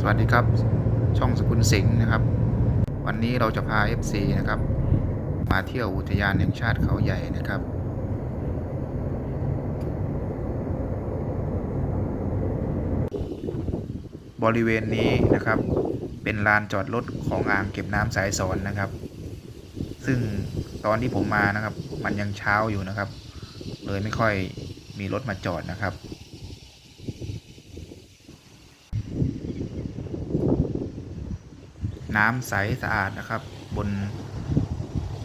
สวัสดีครับ ช่องสกุลสิงห์นะครับ วันนี้เราจะพา FC นะครับ มาเที่ยวอุทยานแห่งชาติเขาใหญ่นะครับ บริเวณนี้นะครับ เป็นลานจอดรถของอ่างเก็บน้ำสายสอนนะครับ ซึ่งตอนที่ผมมานะครับ มันยังเช้าอยู่นะครับ เลยไม่ค่อยมีรถมาจอดนะครับ น้ำใสสะอาดนะครับ บน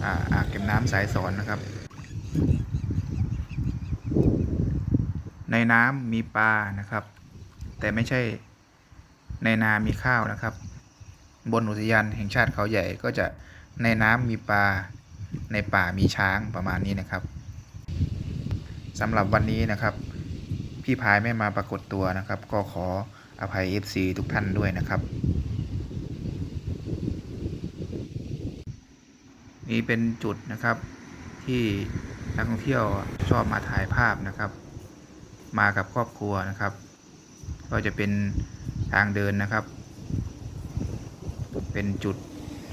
อ่าอ่างเก็บน้ำสายสอนนะครับ ในน้ำมีปลานะครับ แต่ไม่ใช่ในนามีข้าวนะครับ บนอุทยานแห่งชาติเขาใหญ่ก็จะในน้ำมีปลาในป่ามีช้างประมาณนี้นะครับสำหรับวันนี้นะครับ พี่พายไม่มาปรากฏตัวนะครับ ก็ขออภัย FC ทุกท่านด้วยนะครับ นี่เป็นจุดนะครับที่นักท่องเที่ยวชอบมาถ่ายภาพนะครับ มากับครอบครัวนะครับ ก็จะเป็นทางเดินนะครับ เป็นจุด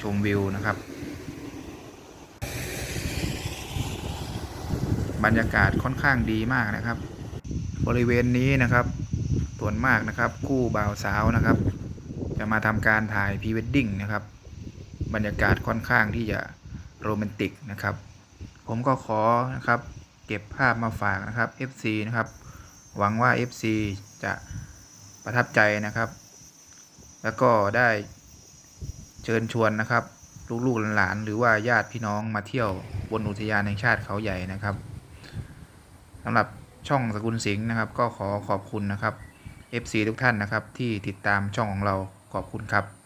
ชมวิวนะครับ บรรยากาศค่อนข้างดีมากนะครับ บริเวณนี้นะครับส่วนมากนะครับคู่บ่าวสาวนะครับ จะมาทำการถ่ายพรีเวดดิ้งนะครับ บรรยากาศค่อนข้างที่จะ โรแมนติกนะครับ ผมก็ขอนะครับเก็บภาพมาฝากนะครับ FC นะครับ หวังว่า FC จะประทับใจนะครับ แล้วก็ได้เชิญชวนนะครับ ลูกๆหลานๆหรือว่าญาติพี่น้องมาเที่ยวบนอุทยานแห่งชาติเขาใหญ่นะครับสำหรับช่องสกุลสิงห์นะครับ ก็ขอขอบคุณนะครับ FC ทุกท่านนะครับที่ติดตามช่องของเราขอบคุณครับ